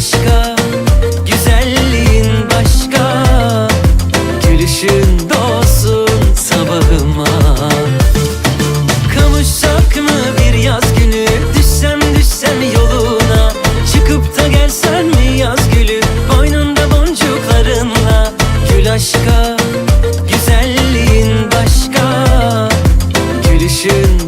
başka Güzelliğin başka. Gülüşün doğsun sabahıma. Kavuşsak mı bir yaz günü? Düşsem düşsem yoluna. Çıkıp da gelsen mi yaz gülü? Boynunda boncuklarınla. Gül aşka Güzelliğin başka. Gülüşün